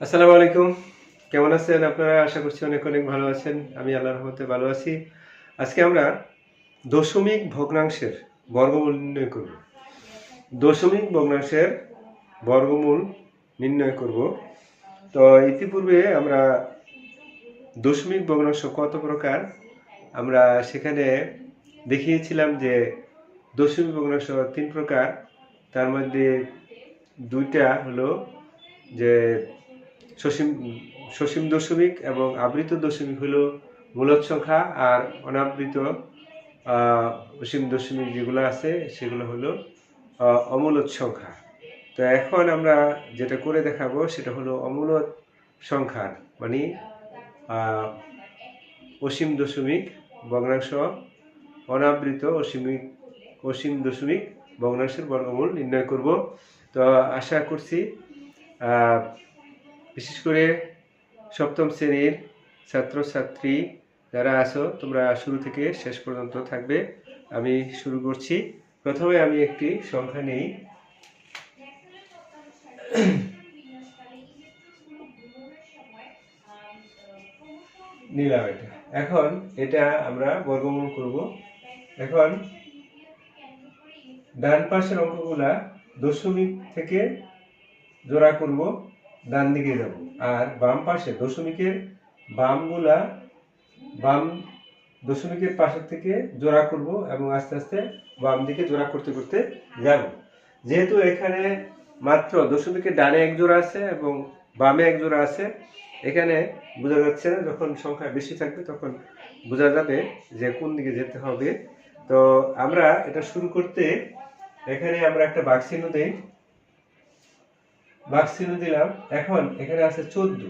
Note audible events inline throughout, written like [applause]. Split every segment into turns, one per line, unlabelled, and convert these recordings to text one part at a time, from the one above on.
আসসালামু আলাইকুম। কেমন আছেন আপনারা? আশা করছি অনেক অনেক ভালো আছেন। আমি আল্লাহর রহমতে ভালো আছি। আজকে আমরা দশমিক ভগ্নাংশের বর্গমূল নির্ণয় করব। দশমিক ভগ্নাংশের বর্গমূল নির্ণয় করব। তো ইতিপূর্বে আমরা দশমিক ভগ্নাংশ কত প্রকার? আমরা সেখানে দেখিয়েছিলাম যে দশমিক ভগ্নাংশ তিন প্রকার। তার মধ্যে দুইটা হলো যে সসীম সসীম দশমিক এবং আবৃত দশমিক হলো মূলত সংখ্যা আর অনাবৃত অসীম দশমিক যেগুলো আছে সেগুলো হলো অমূলত সংখ্যা। তো এখন আমরা যেটা করে দেখাবো সেটা হলো অমূলত সংখ্যার মানে অসীম দশমিক ভগ্নাংশ অনাবৃত অসীমিক, অসীম দশমিক ভগ্নাংশের বর্গমূল নির্ণয় করব। তো আশা করছি বিশেষ করে সপ্তম শ্রেণির ছাত্রছাত্রী যারা আছো, তোমরা শুরু থেকে শেষ পর্যন্ত থাকবে। আমি শুরু করছি। প্রথমে আমি একটি সংখ্যা নেই। নিলাম এটা। এখন এটা আমরা বর্গমূল করব। এখন ডান পাশের অঙ্কগুলা দশমিক থেকে জোড়া করব। ডান দিকে যাব। আর বাম পাশে দশমিকের বামগুলা, বাম দশমিকের পাশের থেকে জোড়া করব এবং আস্তে আস্তে বাম দিকে জোড়া করতে করতে যাব। যেহেতু এখানে মাত্র দশমিকের ডানে এক জোড়া আছে এবং বামে এক জোড়া আছে, এখানে বোঝা যাচ্ছে না যখন সংখ্যা বেশি থাকবে তখন বোঝা যাবে যে কোন দিকে যেতে হবে। তো আমরা এটা শুরু করতে, এখানে আমরা একটা বাক্স চিহ্ন দেই। বাক্স চিহ্ন দিলাম। এখন এখানে আছে চোদ্দ।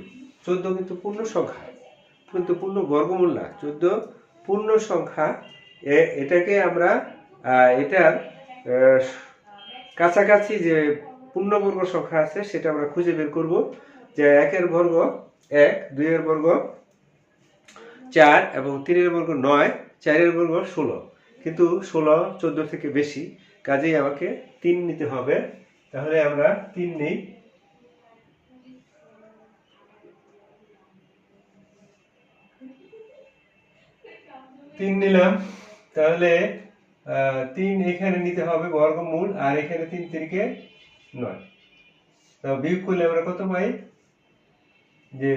চোদ্দ কিন্তু পূর্ণ সংখ্যা। কিন্তু পূর্ণ বর্গমূল না। চোদ্দ পূর্ণ সংখ্যা। এটাকে আমরা এটার কাছাকাছি যে পূর্ণবর্গ সংখ্যা আছে, সেটা আমরা খুঁজে বের করব। যে একের বর্গ এক, দুইয়ের বর্গ চার এবং তিনের বর্গ নয়, চারের বর্গ ষোলো। কিন্তু ষোলো, চোদ্দ থেকে বেশি। কাজেই আমাকে তিন নিতে হবে। তাহলে আমরা তিন নেই। তিন নিলাম। তাহলে তিন এখানে নিতে হবে বর্গমূল, আর এখানে তিন তিনকে নয়। তো বিয়োগ করলে আমরা কত পাই? যে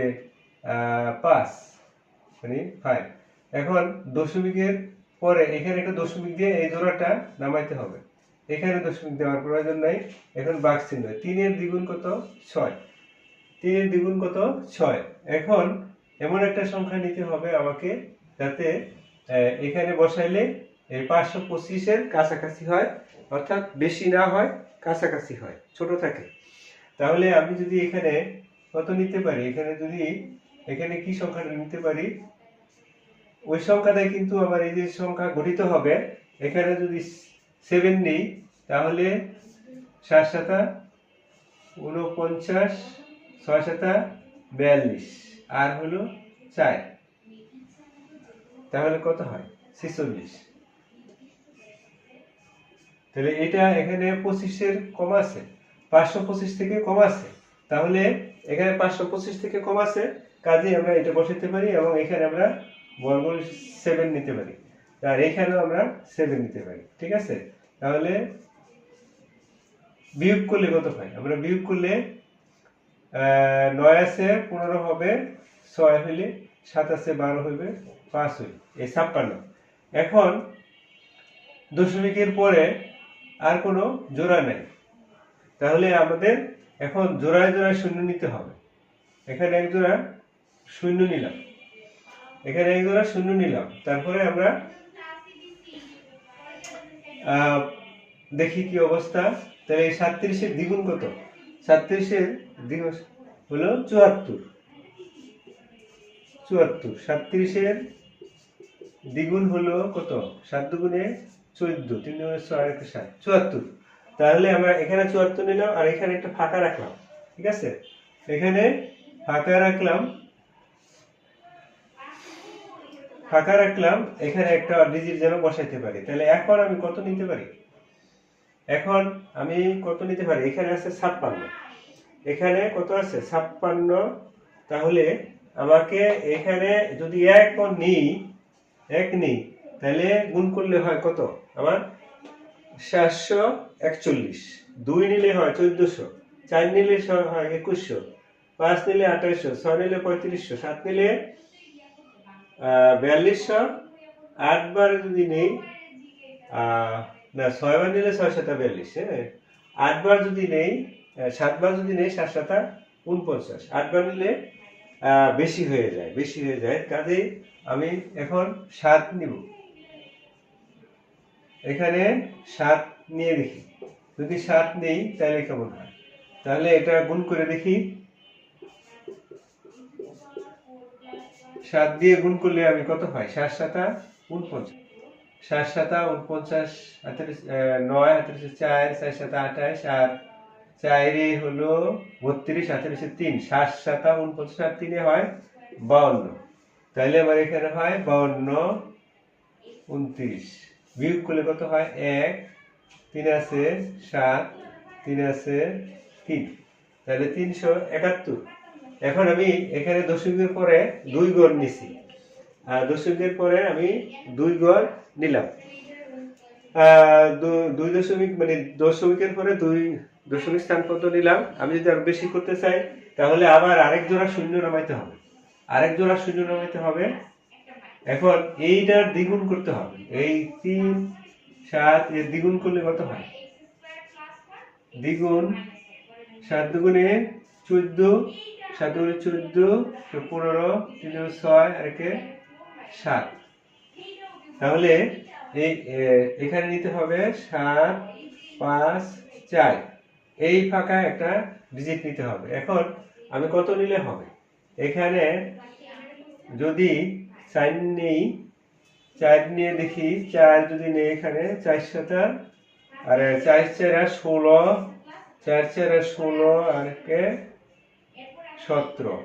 পাঁচ মানে ফাইভ এখন দশমিকের পরে এখানে একটা দশমিক দিয়ে এই জোড়াটা নামাইতে হবে। এখানে দশমিক দেওয়ার প্রয়োজন নাই। এখন বাক্স চিহ্ন, তিনের দ্বিগুণ কত? ছয়। তিনের দ্বিগুণ কত? ছয়। এখন এমন একটা সংখ্যা নিতে হবে আমাকে যাতে এখানে বসাইলে পাঁচশো পঁচিশের কাছাকাছি হয়, অর্থাৎ বেশি না হয়, কাছাকাছি হয়, ছোট থাকে। তাহলে আমি যদি এখানে কত নিতে পারি? এখানে যদি, এখানে কি সংখ্যাটা নিতে পারি? ওই সংখ্যাটাই কিন্তু আমার এই যে সংখ্যা গঠিত হবে, এখানে যদি সেভেন নেই, তাহলে সাত সাতা উনপঞ্চাশ ছয় সাতা বিয়াল্লিশ, আর হলো চার। তাহলে কত হয়? ছেচল্লিশ। তাহলে এটা এখানে পঁচিশের কম আছে। পাঁচশো পঁচিশ থেকে কম আছে। তাহলে এখানে পাঁচশো পঁচিশ থেকে কম আছে কাজে আমরা এটা বসাতে পারি এবং এখানে আমরা বর্গমূল সেভেন নিতে পারি। আর এখানেও আমরা সেভেন নিতে পারি, ঠিক আছে? তাহলে বিয়োগ করলে কত পাই আমরা বিয়োগ করলে নয় আছে, পনেরো হবে, ছয় হইলে সাত আছে, বারো হইবে পাঁচ হইবে এই ছাপ্পান্ন। এখন দশমিকের পরে আর কোনো জোড়া নেই। তাহলে আমাদের এখন জোড়ায় জোড়ায় শূন্য নিতে হবে। এখানে এক জোড়া শূন্য নিলাম। এখানে এক জোড়া শূন্য নিলাম। তারপরে আমরা দেখি কি অবস্থা। তাহলে এই সাতত্রিশের দ্বিগুণ কত? সাতত্রিশের দ্বিগুণ হলো চুয়াত্তর। চুয়াত্তর, সাতত্রিশের দ্বিগুণ হলো কত? সাত দুগুণে চোদ্দ, তিন দুগুণে ছয় একটা সাত, চুয়াত্তর। তাহলে আমরা এখানে চুয়াত্তর নিলাম আর এখানে একটা ফাঁকা রাখলাম, ঠিক আছে? এখানে ফাঁকা রাখলাম ফাঁকা রাখলাম, এখানে একটা ডিজিট যেন বসাইতে পারি। তাহলে এখন আমি কত নিতে পারি? এখন আমি কত নিতে পারি? এখানে আছে ছাপ্পান্ন। এখানে কত আছে? ছাপ্পান্ন। তাহলে আমাকে এখানে যদি এক নিই এক নিই। তাহলে গুণ করলে হয় কত? আমার সাতশো একচল্লিশ। দুই নিলে হয় চোদ্দশো। চার নিলে হয় একুশশো। পাঁচ নিলে আঠাইশশো ছয় নিলে পঁয়ত্রিশশো। সাত নিলে বিয়াল্লিশশো। আটবার যদি নেই না ছয়বার নিলে ছয় সাতা বিয়াল্লিশ হ্যাঁ? আটবার যদি নেই সাতবার যদি নেই, সাত সাতা উনপঞ্চাশ। আটবার নিলে বেশি হয়ে যায়, বেশি হয়ে যায়। কাজেই আমি এখন সাত নিব। এখানে সাত নিয়ে দেখি। যদি সাত নেই, তাহলে কেমন হয়? তাহলে এটা গুণ করে দেখি। সাত দিয়ে গুণ করলে আমি কত হয় সাত সাতা উনপঞ্চাশ সাত সাতা উনপঞ্চাশ আটত্রিশ নয় আটত্রিশে চার চার সাতা আঠাশ আর চারে হলো বত্রিশ আটত্রিশে তিন। সাত সাতা উনপঞ্চাশ আর তিনে হয় বাউন্ন। তাহলে আমার এখানে হয় বাউন্ন, উনত্রিশ। বিয়োগ করলে কত হয়? এক। তিন আছে সাত, তিন আছে তিন। তাহলে তিনশো একাত্তর। এখন আমি এখানে দশমিকের পরে দুই গড় নিছি। আর দশমিকের পরে আমি দুই গড় নিলাম। দুই দশমিক মানে দশমিকের পরে দুই দশমিক স্থান কত নিলাম। আমি যদি আরও বেশি করতে চাই, তাহলে আবার আরেক জোড়া শূন্য নামাইতে হবে। আরেক জোড়া শূন্য নামাইতে হবে। এখন এইটার দ্বিগুণ করতে হবে। এই তিন, সাত এর দ্বিগুণ করলে কত হয়? দ্বিগুণ সাত দুগুণে চোদ্দ, সাত দুগুণে চোদ্দ পনেরো, তিন ছয়, আর একে সাত। তাহলে এই এখানে নিতে হবে সাত, পাঁচ, চার। এই ফাঁকা একটা ডিজিট নিতে হবে। এখন আমি কত নিলে হবে? এখানে যদি চার নেই, চার নিয়ে দেখি, চার যদি নেই এখানে, চার সাতা আর চার চারা ষোলো, চার চারা ষোলো আর কে সতেরো।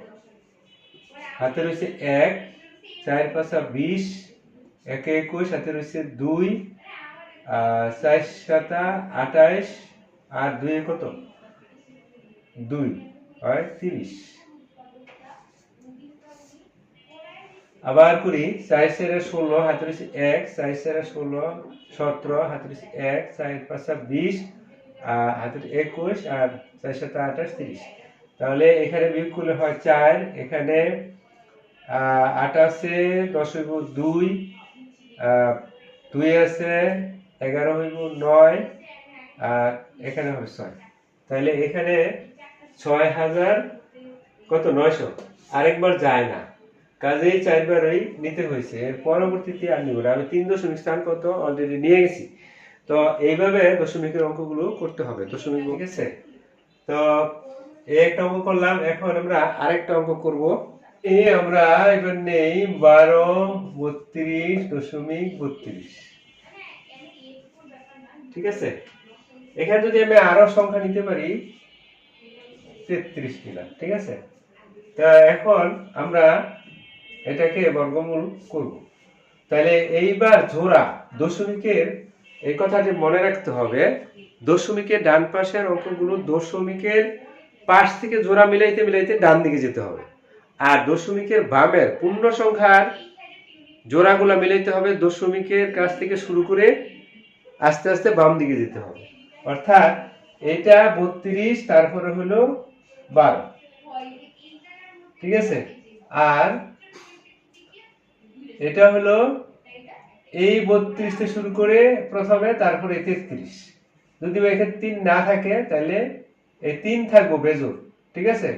হাতে রয়েছে এক, চার পাঁচা বিশ, একে একুশ, হাতে রয়েছে দুই চার সাতা আঠাইশ আর দুই কত? দুই। হয় তিরিশ। আবার করি, চার সেরা ষোলো হাতে এক, চার সেরা ষোলো, সতেরো হাতে এক, চার পাঁচা বিশ, আর হাতে একুশ, আর চার সাথে আঠাশ তিরিশ। তাহলে এখানে বিয়োগ করলে হয় চার, এখানে আট আছে, দশ হইব দুই দুই আছে, এগারো হইব নয় আর এখানে হবে ছয়। তাহলে এখানে ছয় হাজার কত? নয়শো। আরেকবার যায় না। কাজেই চারবারই নিতে হয়েছে। পরবর্তীতে আর নিব আমি তিন দশমিক স্থান কত অলরেডি নিয়ে গেছি। তো এইভাবে দশমিকের অঙ্কগুলো করতে হবে। দশমিক ঠিক আছে? তো একটা অঙ্ক করলাম। এখন আমরা আরেকটা অঙ্ক করব। এই আমরা এবার নেই বারো বত্রিশ দশমিক বত্রিশ। ঠিক আছে? এখানে যদি আমি আরও সংখ্যা নিতে পারি, তেত্রিশ নিলাম ঠিক আছে? তা এখন আমরা এটাকে বর্গমূল করব। তাহলে এইবার জোড়া দশমিকের, এই কথাটি মনে রাখতে হবে, দশমিকের ডান পাশের অঙ্কগুলো দশমিকের পাশ থেকে জোড়া মিলাইতে মিলাইতে ডান দিকে যেতে হবে। আর দশমিকের বামের পূর্ণ সংখ্যার জোড়াগুলা মিলাইতে হবে, দশমিকের কাছ থেকে শুরু করে আস্তে আস্তে বাম দিকে যেতে হবে। অর্থাৎ এটা বত্রিশ, তারপরে হলো বারো। ঠিক আছে? আর এটা হলো এই বত্রিশ থেকে শুরু করে প্রথমে, তারপরে তেত্রিশ। যদি এখানে তিন না থাকে, তাহলে এই তিন থাকব বেজোর ঠিক আছে?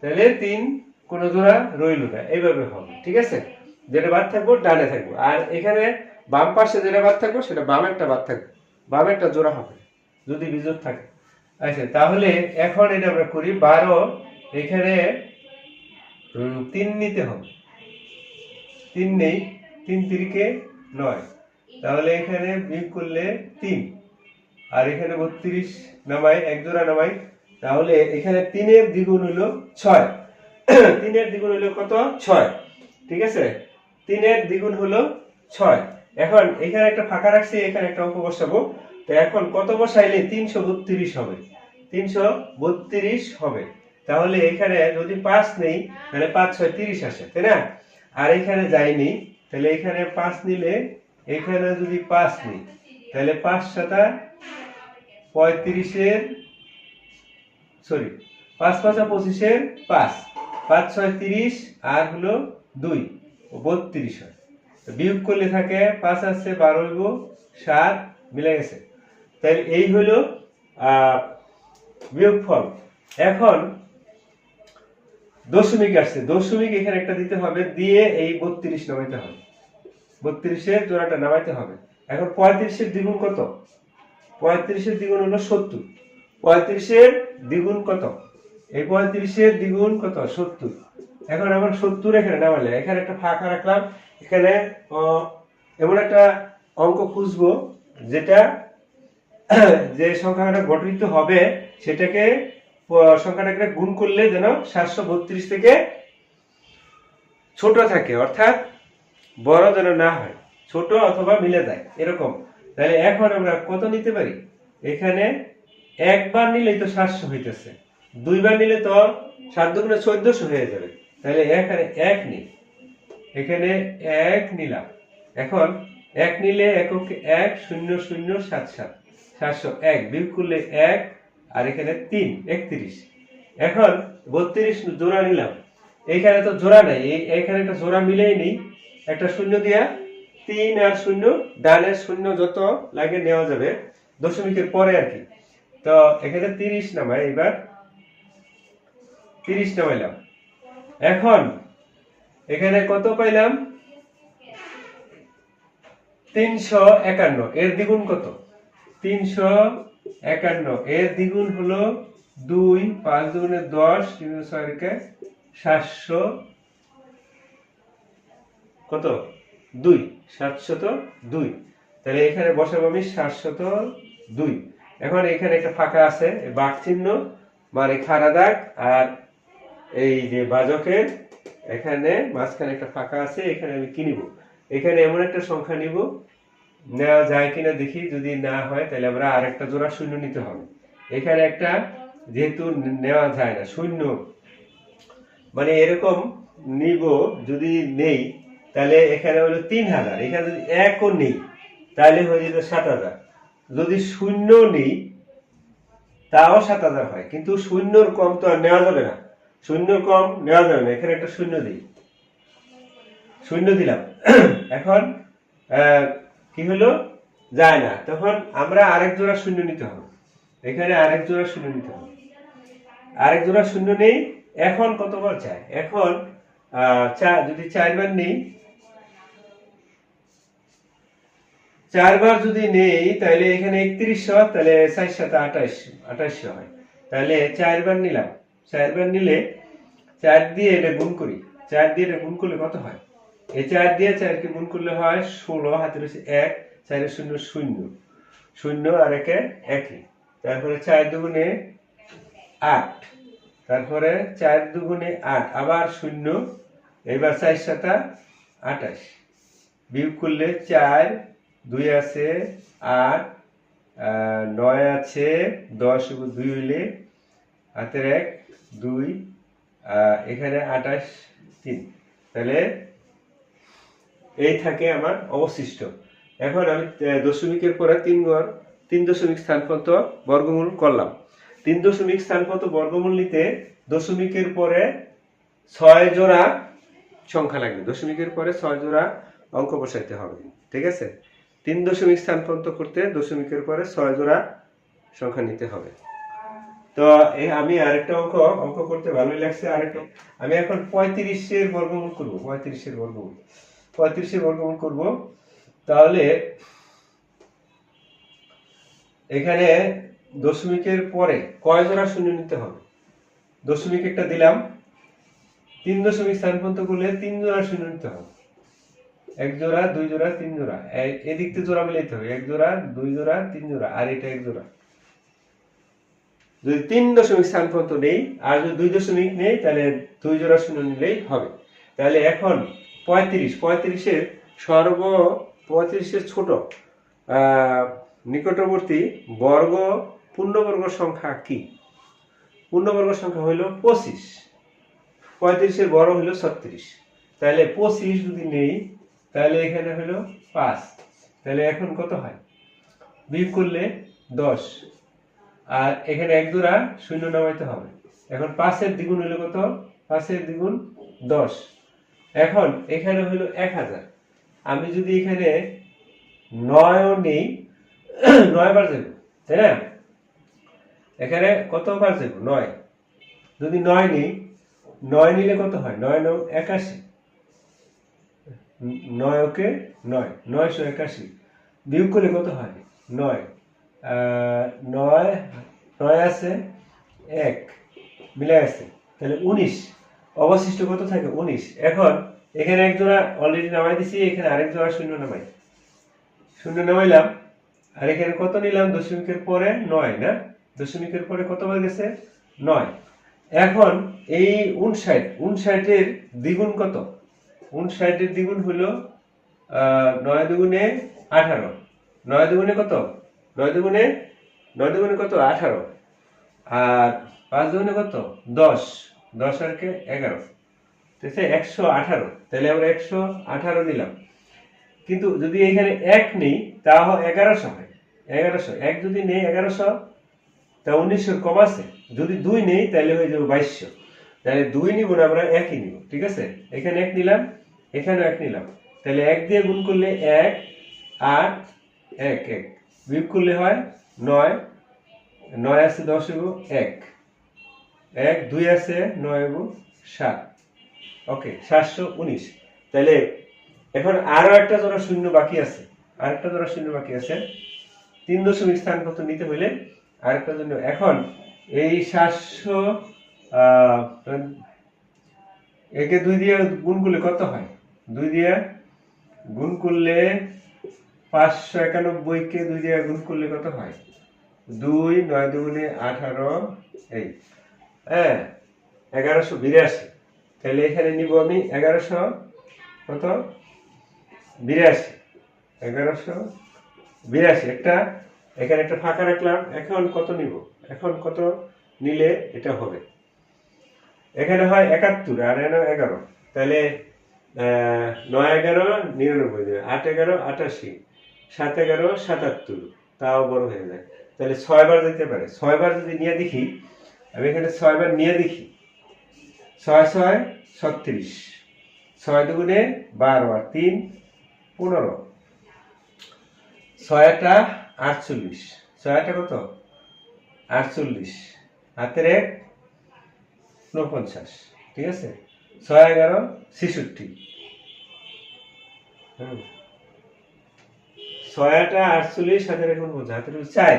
তাহলে তিন কোন জোড়া রইল না। এইভাবে হবে। ঠিক আছে? যেটা বাদ থাকব, ডানে থাকব। আর এখানে বাম পাশে যেটা বাদ থাকবে, সেটা বামেরটা বাদ থাকবে। বামেরটা জোড়া হবে, যদি বিজোড় থাকে। আচ্ছা তাহলে এখন এটা আমরা করি, বারো, এখানে তিন নিতে হবে। তিন নেই, তিন তিরিকে নয়। তাহলে এখানে বিয়োগ করলে তিন। আর এখানে বত্রিশ নামাই, এক জোড়া নামাই, তাহলে এখানে তিনের দ্বিগুণ হলো ছয়। [clears throat] তিনের দ্বিগুণ হলো কত? ছয়। ঠিক আছে? তিনের দ্বিগুণ হলো ছয়। এখন এখানে একটা ফাঁকা রাখছি, এখানে একটা অঙ্ক বসাবো। তো এখন কত বসাইলে তিনশো বত্রিশ হবে? তিনশো বত্রিশ হবে। তাহলে এখানে যদি পাঁচ নেই, তাহলে পাঁচ ছয় তিরিশ আসে, তাই না? আর এখানে যায়নি তাহলে এখানে পাঁচ নিলে এখানে যদি পাঁচ নিই, তাহলে পাঁচ সাতা পঁয়ত্রিশের, সরি, পাঁচ পাঁচা পঁচিশের পাঁচ। পাঁচ ছয় তিরিশ, আর হলো দুই বত্রিশ হয়। বিয়োগ করলে থাকে পাঁচ আসছে বারো হইব সাত মিলে গেছে। তাই এই আহ, বিয়োগফল। এখন দশমিক আসছে। দশমিক এখানে একটা দিতে হবে দিয়ে এই বত্রিশ নামাইতে হবে। বত্রিশের জোড়াটা নামাইতে হবে। এখন পঁয়ত্রিশের দ্বিগুণ কত? পঁয়ত্রিশের দ্বিগুণ হলো সত্তর। পঁয়ত্রিশের দ্বিগুণ কত? এই পঁয়ত্রিশের দ্বিগুণ কত? সত্তর। এখন আমার সত্তর এখানে নামালে এখানে একটা ফাঁকা রাখলাম। এখানে এমন একটা অঙ্ক খুঁজবো, যেটা, [clears throat] যে সংখ্যাটা গঠিত হবে, সেটাকে সংখ্যাটাকে গুণ করলে যেন সাতশো বত্রিশ থেকে ছোট থাকে, অর্থাৎ বড় যেন না হয়, ছোট অথবা মিলে যায়, এরকম। তাহলে এখন আমরা কত নিতে পারি? এখানে একবার নিলেই তো সাতশো হইতেছে, দুইবার নিলে তো সাত দুগুণে চোদ্দশো হয়ে যাবে, তাহলে এখানে এক নিই। এখানে এক নিলাম। এখন এক নিলে একক এক, শূন্য শূন্য, সাত সাত। সাতশো এক বিয়োগ করলে এক, আর এখানে তিন, একত্রিশ। এখন বত্রিশ জোড়া নিলাম। এইখানে তো জোড়া নাই, এই- এইখানে একটা জোড়া মিলেই নেই। একটা শূন্য দিয়া তিন আর শূন্য ডানের শূন্য যত লাগে নেওয়া যাবে, দশমিকের পরে আর কি। তো এখানে তিরিশ নামায় এবার তিরিশ নামাইলাম। এখন এখানে কত পাইলাম? তিনশো একান্ন। এর দ্বিগুণ কত? তিনশো একান্ন। এর দ্বিগুণ হলো দুই পাঁচ দুগুণে দশ তিন সাতশো কত? দুই। সাতশত দুই। তাহলে এখানে বসাবো আমি সাতশত দুই। এখন এখানে একটা ফাঁকা আছে বাঘ চিহ্ন মানে খাড়া দাগ আর এই যে বাজকের এখানে মাঝখানে একটা ফাঁকা আছে, এখানে আমি কি নিব? এখানে এমন একটা সংখ্যা নিব নেওয়া যায় কিনা দেখি, যদি না হয় তাহলে আমরা আরেকটা জোড়া শূন্য নিতে হবে। এখানে একটা যেহেতু নেওয়া যায় না, শূন্য। মানে এরকম নিব যদি নেই, তাহলে এখানে হলো তিন হাজার। এখানে যদি একও নেই, তাহলে হয়ে যেত সাত হাজার। যদি শূন্য নেই, তাও সাত হাজার হয়। কিন্তু শূন্যর কম তো আর নেওয়া যাবে না। শূন্য কম নেওয়া যাবে না। এখানে একটা শূন্য দিই। শূন্য দিলাম। [clears throat] এখন কি হলো? যায় না। তখন আমরা আরেক জোড়া শূন্য নিতে হবে। এখানে আরেক জোড়া শূন্য নিতে হবে। আরেক জোড়া শূন্য নেই। এখন কতবার চাই? এখন যদি চারবার নেই, চারবার যদি নেই, তাহলে এখানে একত্রিশশো তাহলে চার সাথে আঠাশ আঠাশশো হয়। তাহলে চারবার নিলাম। চারবার নিলে চার দিয়ে এটা গুণ করি। চার দিয়ে এটা গুণ করলে কত হয়? এই চার দিয়ে চারকে গুণ করলে হয় ষোলো, হাতের হচ্ছে এক, চারের শূন্য শূন্য। শূন্য আর একে একই। তারপরে চার দুগুণে আট। তারপরে চার দুগুণে আট, আবার শূন্য, এবার চার সাতা আঠাশ। বিয়োগ করলে চার, দুই আছে আট নয় আছে দশ দুই হইলে হাতের এক দুই এখানে আঠাশ, তিন। তাহলে এই থাকে আমার অবশিষ্ট। এখন আমি দশমিকের পরে তিন গড় তিন দশমিক স্থান বর্গমূল করলাম। তিন দশমিক স্থান বর্গমূল নিতে দশমিকের পরে ছয় জোড়া সংখ্যা লাগবে। দশমিকের পরে ছয় জোড়া অঙ্ক বসাইতে হবে। ঠিক আছে? তিন দশমিক স্থান করতে দশমিকের পরে ছয় জোড়া সংখ্যা নিতে হবে। তো আমি আরেকটা অঙ্ক অঙ্ক করতে ভালোই লাগছে আরেকটা। আমি এখন পঁয়ত্রিশের বর্গমূল করব, পঁয়ত্রিশের বর্গমূল। পঁয়ত্রিশের বর্গমূল করব। তাহলে এখানে দশমিকের পরে কয় জোড়া শূন্য নিতে হবে? দশমিক একটা দিলাম। তিন দশমিক স্থান পর্যন্ত করলে তিন জোড়া শূন্য নিতে হবে। এক জোড়া, দুই জোড়া, তিন জোড়া। এদিক থেকে জোড়া মিলাইতে হবে। এক জোড়া, দুই জোড়া, তিন জোড়া। আর এটা এক জোড়া। যদি তিন দশমিক স্থান পর্যন্ত নেই, আর যদি দুই দশমিক নেই, তাহলে দুই জোড়া শূন্য নিলেই হবে। তাহলে এখন পঁয়ত্রিশ, পঁয়ত্রিশের সর্ব, পঁয়ত্রিশের ছোট নিকটবর্তী বর্গ পূর্ণবর্গ সংখ্যা কি? পূর্ণবর্গ সংখ্যা হইল পঁচিশ। পঁয়ত্রিশের বড় হইল ছত্রিশ। তাহলে পঁচিশ যদি নেই, তাহলে এখানে হইল পাঁচ। তাহলে এখন কত হয়? বিয়োগ করলে দশ। আর এখানে এক দুরা শূন্য নামাইতে হবে। এখন পাঁচের দ্বিগুণ হইল কত? পাঁচের দ্বিগুণ দশ। এখন এখানে হইল এক হাজার। আমি যদি এখানে নয়ও নেই, [clears throat] নয় বার যাব তাই না? এখানে কতবার যাব নয়। যদি নয় নেই, নয় নিলে কত হয়? নয় নয় একাশি। নয় ওকে নয়, নয়শো একাশি। বিয়োগ করলে কত হয়? নয়। নয় নয় আছে? এক। মিলে আছে। তাহলে উনিশ। অবশিষ্ট কত থাকে? উনিশ। এখন এখানে এক জোড়া অলরেডি নামাই দিছি, এখানে আরেক জোড়া শূন্য নামাই। শূন্য নামাইলাম। আর এখানে কত নিলাম? দশমিকের পরে নয়, না? দশমিকের পরে কত হয়ে গেছে? নয়। এখন এই উনষাট, উনষাটের দ্বিগুণ কত? উনষাটের দ্বিগুণ হলো নয় দুগুণে আঠারো। নয় দুগুণে কত? নয় দুগুণে নয় দুগুণে কত? আঠারো। আর পাঁচ দুগুণে কত? দশ। দশ আর কে? এগারো। আছে একশো আঠারো। তাহলে আমরা একশো আঠারো নিলাম। কিন্তু যদি এখানে এক নেই তাও এগারোশো হয়। এগারোশো। এক যদি নেই, এগারোশো, তা উনিশশো কম আছে। যদি দুই নেই তাহলে হয়ে যাবে বাইশশো। তাহলে দুই নিব না, আমরা একই নিব। ঠিক আছে? এখানে এক নিলাম এখানে এক নিলাম। তাহলে এক দিয়ে গুণ করলে এক, আট, এক এক। বিয়োগ করলে হয় নয় নয় আছে দশ এবং এক। এক, দুই আছে নয় এবং সাত। ওকে, সাতশো উনিশ। তাহলে এখন আরও একটা জোড়া শূন্য বাকি আছে। আরেকটা জোড়া শূন্য বাকি আছে। তিন দশমিক স্থান কত নিতে হইলে আরেকটা জন্য। এখন এই সাতশো একে দুই দিয়ে গুণ করলে কত হয়? দুই দিয়ে গুণ করলে পাঁচশো একানব্বই কে দুই দিয়ে গুণ করলে কত হয়? দুই, নয় দুগুণে আঠারো, এই। হ্যাঁ এগারোশো বিরাশি। তাহলে এখানে নিব আমি এগারোশো, কত? বিরাশি। এগারোশো বিরাশি। একটা, এখানে একটা ফাঁকা রাখলাম। এখন কত নিব? এখন কত নিলে এটা হবে? এখানে হয় একাত্তর, আর এখানে এগারো। তাহলে নয় এগারো, নিরানব্বই। আট এগারো, আটাশি। সাত এগারো, সাতাত্তর। তাও বড় হয়ে যায়। তাহলে ছয়বার যেতে পারে। ছয়বার যদি নিয়ে দেখি, আমি এখানে ছয়বার নিয়ে দেখি। ছয় ছয়, ছত্রিশ। ছয় দুগুণে বারো আর তিন, পনেরো। ছয়টা আটচল্লিশ। ছয়টা কত? আটচল্লিশ। হাতের এক উনপঞ্চাশ ঠিক আছে? ছয় এগারো, ছেষট্টি। হুম। ছয়টা আটচল্লিশ হাতের এক উনপঞ্চাশ হাতের এক চার।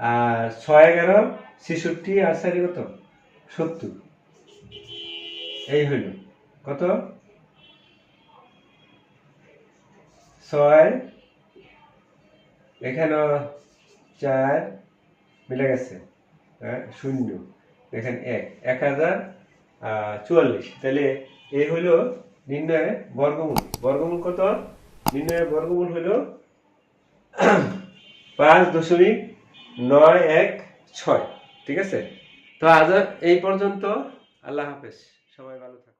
আর ছয় এগারো ছেষট্টি আর চারি কত? সত্তর। এই হইল। কত? ছয়। এখানে চার মিলে গেছে। হ্যাঁ, শূন্য। এখানে এক। এক হাজার চুয়াল্লিশ। তাহলে এই হইল নির্ণয় বর্গমূল। বর্গমূল কত? নির্ণয় বর্গমূল হইল পাঁচ দশমিক নয় এক ছয়, ঠিক আছে? তো আজ এই পর্যন্ত, আল্লাহ হাফেজ। সবাই ভালো থাকুন